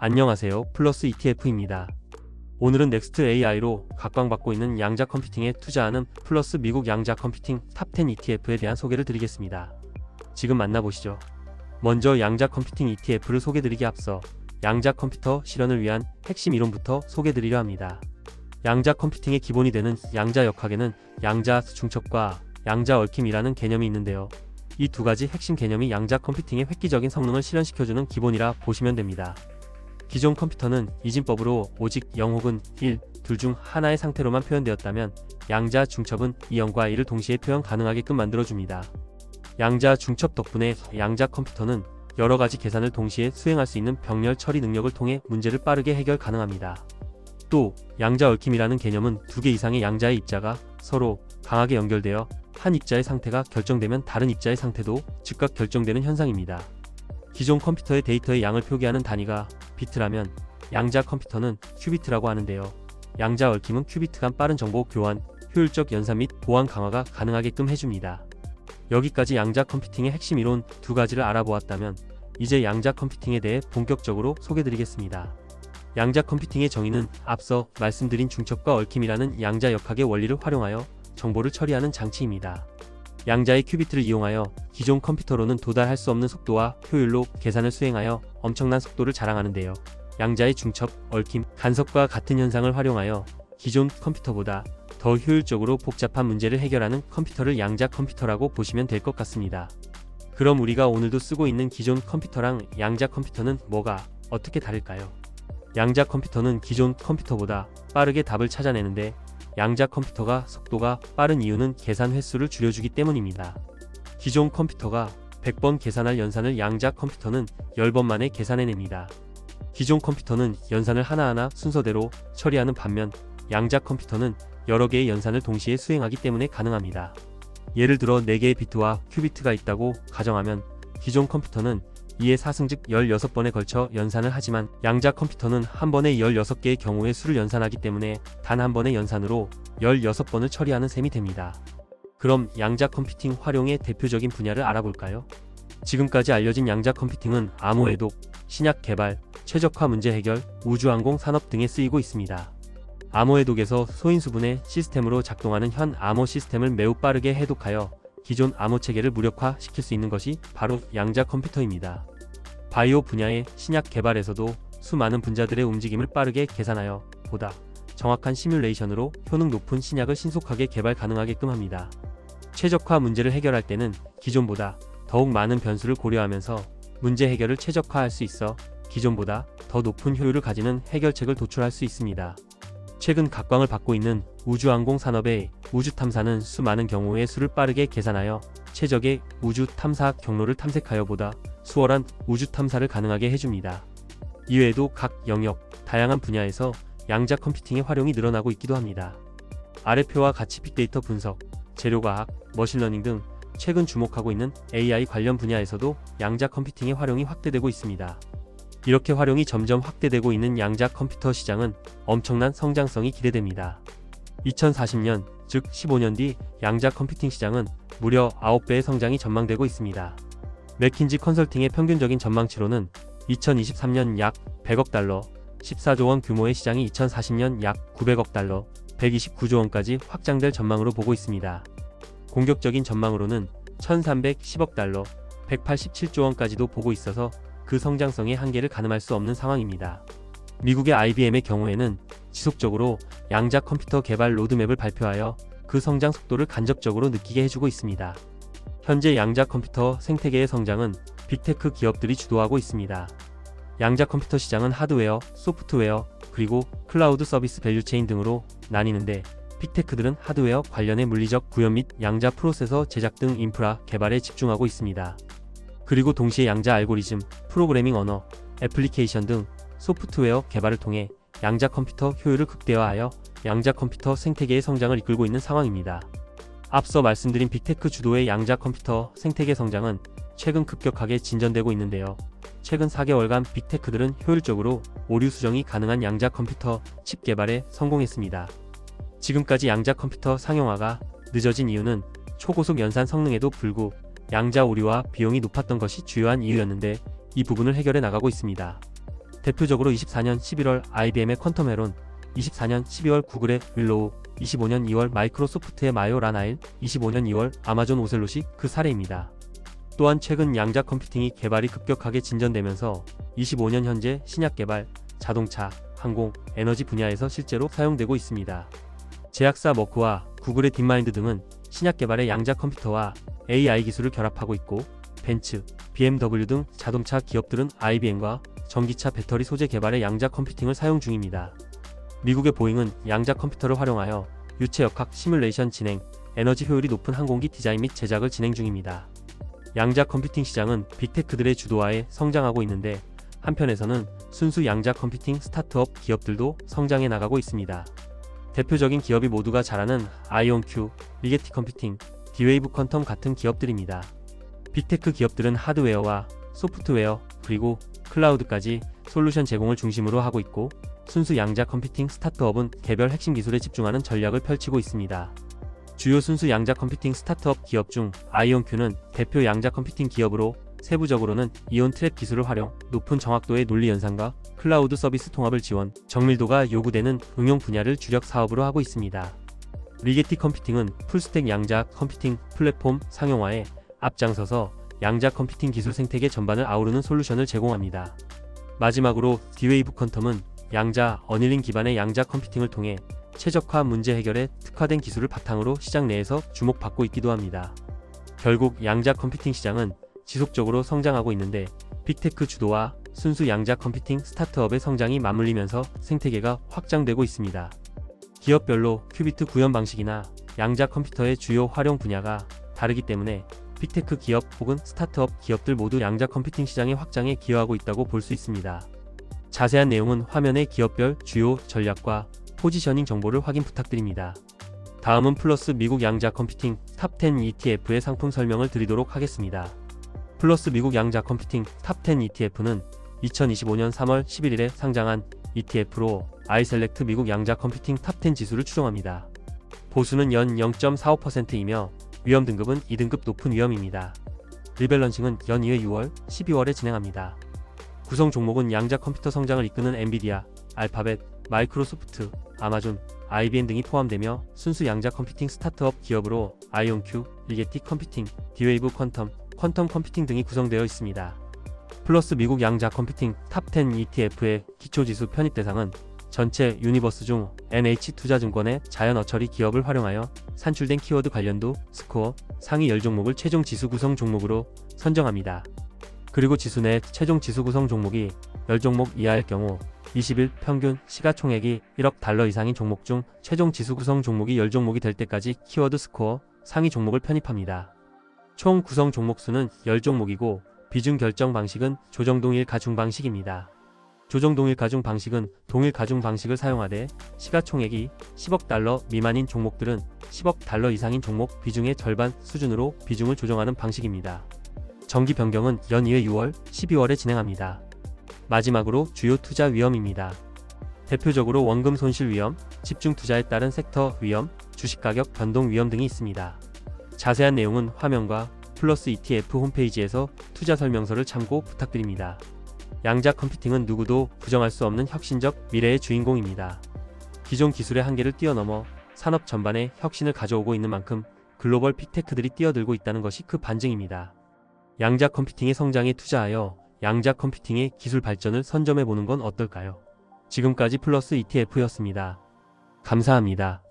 안녕하세요. 플러스 ETF입니다. 오늘은 넥스트 AI로 각광받고 있는 양자 컴퓨팅에 투자하는 플러스 미국 양자 컴퓨팅 탑10 ETF에 대한 소개를 드리겠습니다. 지금 만나보시죠. 먼저 양자 컴퓨팅 ETF를 소개드리기 앞서 양자 컴퓨터 실현을 위한 핵심 이론부터 소개드리려 합니다. 양자 컴퓨팅의 기본이 되는 양자 역학에는 양자 중첩과 양자 얽힘이라는 개념이 있는데요. 이 두 가지 핵심 개념이 양자 컴퓨팅의 획기적인 성능을 실현시켜주는 기본이라 보시면 됩니다. 기존 컴퓨터는 이진법으로 오직 0 혹은 1, 둘 중 하나의 상태로만 표현되었다면 양자 중첩은 이 0과 1을 동시에 표현 가능하게끔 만들어줍니다. 양자 중첩 덕분에 양자 컴퓨터는 여러 가지 계산을 동시에 수행할 수 있는 병렬 처리 능력을 통해 문제를 빠르게 해결 가능합니다. 또 양자 얽힘이라는 개념은 두 개 이상의 양자의 입자가 서로 강하게 연결되어 한 입자의 상태가 결정되면 다른 입자의 상태도 즉각 결정되는 현상입니다. 기존 컴퓨터의 데이터의 양을 표기하는 단위가 비트라면 양자 컴퓨터는 큐비트라고 하는데요. 양자 얽힘은 큐비트 간 빠른 정보 교환, 효율적 연산 및 보안 강화가 가능하게끔 해줍니다. 여기까지 양자 컴퓨팅의 핵심 이론 두 가지를 알아보았다면 이제 양자 컴퓨팅에 대해 본격적으로 소개드리겠습니다. 양자 컴퓨팅의 정의는 앞서 말씀드린 중첩과 얽힘이라는 양자 역학의 원리를 활용하여 정보를 처리하는 장치입니다. 양자의 큐비트를 이용하여 기존 컴퓨터로는 도달할 수 없는 속도와 효율로 계산을 수행하여 엄청난 속도를 자랑하는데요. 양자의 중첩, 얽힘, 간섭과 같은 현상을 활용하여 기존 컴퓨터보다 더 효율적으로 복잡한 문제를 해결하는 컴퓨터를 양자 컴퓨터라고 보시면 될 것 같습니다. 그럼 우리가 오늘도 쓰고 있는 기존 컴퓨터랑 양자 컴퓨터는 뭐가 어떻게 다를까요? 양자 컴퓨터는 기존 컴퓨터보다 빠르게 답을 찾아내는데 양자 컴퓨터가 속도가 빠른 이유는 계산 횟수를 줄여주기 때문입니다. 기존 컴퓨터가 100번 계산할 연산을 양자 컴퓨터는 10번 만에 계산해냅니다. 기존 컴퓨터는 연산을 하나하나 순서대로 처리하는 반면 양자 컴퓨터는 여러 개의 연산을 동시에 수행하기 때문에 가능합니다. 예를 들어 4개의 비트와 큐비트가 있다고 가정하면 기존 컴퓨터는 2의 4승 즉 16번에 걸쳐 연산을 하지만 양자 컴퓨터는 한 번에 16개의 경우의 수를 연산하기 때문에 단 한 번의 연산으로 16번을 처리하는 셈이 됩니다. 그럼 양자 컴퓨팅 활용의 대표적인 분야를 알아볼까요? 지금까지 알려진 양자 컴퓨팅은 암호 해독, 신약 개발, 최적화 문제 해결, 우주항공 산업 등에 쓰이고 있습니다. 암호 해독에서 소인수분해 시스템으로 작동하는 현 암호 시스템을 매우 빠르게 해독하여 기존 암호 체계를 무력화시킬 수 있는 것이 바로 양자 컴퓨터입니다. 바이오 분야의 신약 개발에서도 수많은 분자들의 움직임을 빠르게 계산하여 보다 정확한 시뮬레이션으로 효능 높은 신약을 신속하게 개발 가능하게끔 합니다. 최적화 문제를 해결할 때는 기존보다 더욱 많은 변수를 고려하면서 문제 해결을 최적화할 수 있어 기존보다 더 높은 효율을 가지는 해결책을 도출할 수 있습니다. 최근 각광을 받고 있는 우주항공 산업의 우주 탐사는 수많은 경우의 수를 빠르게 계산하여 최적의 우주 탐사 경로를 탐색하여 보다 수월한 우주 탐사를 가능하게 해줍니다. 이외에도 각 영역, 다양한 분야에서 양자 컴퓨팅의 활용이 늘어나고 있기도 합니다. 아래표와 같이 빅데이터 분석, 재료과학, 머신러닝 등 최근 주목하고 있는 AI 관련 분야에서도 양자 컴퓨팅의 활용이 확대되고 있습니다. 이렇게 활용이 점점 확대되고 있는 양자 컴퓨터 시장은 엄청난 성장성이 기대됩니다. 2040년, 즉 15년 뒤 양자 컴퓨팅 시장은 무려 9배의 성장이 전망되고 있습니다. 맥킨지 컨설팅의 평균적인 전망치로는 2023년 약 100억 달러, 14조 원 규모의 시장이 2040년 약 900억 달러, 129조 원까지 확장될 전망으로 보고 있습니다. 공격적인 전망으로는 1310억 달러, 187조 원까지도 보고 있어서 그 성장성의 한계를 가늠할 수 없는 상황입니다. 미국의 IBM의 경우에는 지속적으로 양자 컴퓨터 개발 로드맵을 발표하여 그 성장 속도를 간접적으로 느끼게 해주고 있습니다. 현재 양자 컴퓨터 생태계의 성장은 빅테크 기업들이 주도하고 있습니다. 양자 컴퓨터 시장은 하드웨어, 소프트웨어, 그리고 클라우드 서비스 밸류체인 등으로 나뉘는데 빅테크들은 하드웨어 관련의 물리적 구현 및 양자 프로세서 제작 등 인프라 개발에 집중하고 있습니다. 그리고 동시에 양자 알고리즘, 프로그래밍 언어, 애플리케이션 등 소프트웨어 개발을 통해 양자 컴퓨터 효율을 극대화하여 양자 컴퓨터 생태계의 성장을 이끌고 있는 상황입니다. 앞서 말씀드린 빅테크 주도의 양자 컴퓨터 생태계 성장은 최근 급격하게 진전되고 있는데요. 최근 4개월간 빅테크들은 효율적으로 오류 수정이 가능한 양자 컴퓨터 칩 개발에 성공했습니다. 지금까지 양자 컴퓨터 상용화가 늦어진 이유는 초고속 연산 성능에도 불구 양자 오류와 비용이 높았던 것이 주요한 이유였는데 이 부분을 해결해 나가고 있습니다. 대표적으로 24년 11월 IBM의 퀀텀 헤론, 24년 12월 구글의 윌로우, 25년 2월 마이크로소프트의 마요 라나일, 25년 2월 아마존 오셀롯이 그 사례입니다. 또한 최근 양자 컴퓨팅이 개발이 급격하게 진전되면서 25년 현재 신약 개발, 자동차, 항공, 에너지 분야에서 실제로 사용되고 있습니다. 제약사 머크와 구글의 딥마인드 등은 신약 개발의 양자 컴퓨터와 AI 기술을 결합하고 있고 벤츠, BMW 등 자동차 기업들은 IBM과 전기차 배터리 소재 개발의 양자 컴퓨팅을 사용 중입니다. 미국의 보잉은 양자 컴퓨터를 활용하여 유체 역학 시뮬레이션 진행, 에너지 효율이 높은 항공기 디자인 및 제작을 진행 중입니다. 양자 컴퓨팅 시장은 빅테크들의 주도하에 성장하고 있는데 한편에서는 순수 양자 컴퓨팅 스타트업 기업들도 성장해 나가고 있습니다. 대표적인 기업이 모두가 잘 아는 아이온큐, 리게티 컴퓨팅, 디웨이브 퀀텀 같은 기업들입니다. 빅테크 기업들은 하드웨어와 소프트웨어 그리고 클라우드까지 솔루션 제공을 중심으로 하고 있고 순수 양자 컴퓨팅 스타트업은 개별 핵심 기술에 집중하는 전략을 펼치고 있습니다. 주요 순수 양자 컴퓨팅 스타트업 기업 중 아이온큐는 대표 양자 컴퓨팅 기업으로 세부적으로는 이온 트랩 기술을 활용, 높은 정확도의 논리 연산과 클라우드 서비스 통합을 지원, 정밀도가 요구되는 응용 분야를 주력 사업으로 하고 있습니다. 리게티 컴퓨팅은 풀스택 양자 컴퓨팅 플랫폼 상용화에 앞장서서 양자 컴퓨팅 기술 생태계 전반을 아우르는 솔루션을 제공합니다. 마지막으로 디웨이브 퀀텀은 양자 어닐링 기반의 양자 컴퓨팅을 통해 최적화 문제 해결에 특화된 기술을 바탕으로 시장 내에서 주목받고 있기도 합니다. 결국 양자 컴퓨팅 시장은 지속적으로 성장하고 있는데 빅테크 주도와 순수 양자 컴퓨팅 스타트업의 성장이 맞물리면서 생태계가 확장되고 있습니다. 기업별로 큐비트 구현 방식이나 양자 컴퓨터의 주요 활용 분야가 다르기 때문에 빅테크 기업 혹은 스타트업 기업들 모두 양자 컴퓨팅 시장의 확장에 기여하고 있다고 볼 수 있습니다. 자세한 내용은 화면의 기업별 주요 전략과 포지셔닝 정보를 확인 부탁드립니다. 다음은 플러스 미국 양자 컴퓨팅 탑10 ETF의 상품 설명을 드리도록 하겠습니다. 플러스 미국 양자 컴퓨팅 탑10 ETF는 2025년 3월 11일에 상장한 ETF로 아이셀렉트 미국 양자 컴퓨팅 탑10 지수를 추정합니다. 보수는 연 0.45%이며 위험 등급은 2등급 높은 위험입니다. 리밸런싱은 연이회 6월, 12월에 진행합니다. 구성 종목은 양자 컴퓨터 성장을 이끄는 엔비디아, 알파벳, 마이크로소프트, 아마존, IBM 등이 포함되며 순수 양자 컴퓨팅 스타트업 기업으로 아이온큐, 리게티 컴퓨팅, 디웨이브 퀀텀, 퀀텀 컴퓨팅 등이 구성되어 있습니다. 플러스 미국 양자 컴퓨팅 탑10 ETF의 기초지수 편입 대상은 전체 유니버스 중 NH투자증권의 자연 어처리 기업을 활용하여 산출된 키워드 관련도 스코어 상위 10종목을 최종 지수 구성 종목으로 선정합니다. 그리고 지수 내 최종 지수 구성 종목이 10종목 이하일 경우 20일 평균 시가총액이 1억 달러 이상인 종목 중 최종 지수 구성 종목이 10종목이 될 때까지 키워드 스코어 상위 종목을 편입합니다. 총 구성 종목 수는 10종목이고 비중 결정 방식은 조정 동일 가중 방식입니다. 조정 동일 가중 방식은 동일 가중 방식을 사용하되 시가총액이 10억 달러 미만인 종목들은 10억 달러 이상인 종목 비중의 절반 수준으로 비중을 조정하는 방식입니다. 정기 변경은 연이회 6월, 12월에 진행합니다. 마지막으로 주요 투자 위험입니다. 대표적으로 원금 손실 위험, 집중 투자에 따른 섹터 위험, 주식 가격 변동 위험 등이 있습니다. 자세한 내용은 화면과 플러스 ETF 홈페이지에서 투자 설명서를 참고 부탁드립니다. 양자 컴퓨팅은 누구도 부정할 수 없는 혁신적 미래의 주인공입니다. 기존 기술의 한계를 뛰어넘어 산업 전반에 혁신을 가져오고 있는 만큼 글로벌 픽테크들이 뛰어들고 있다는 것이 그 반증입니다. 양자 컴퓨팅의 성장에 투자하여 양자 컴퓨팅의 기술 발전을 선점해 보는 건 어떨까요? 지금까지 플러스 ETF였습니다. 감사합니다.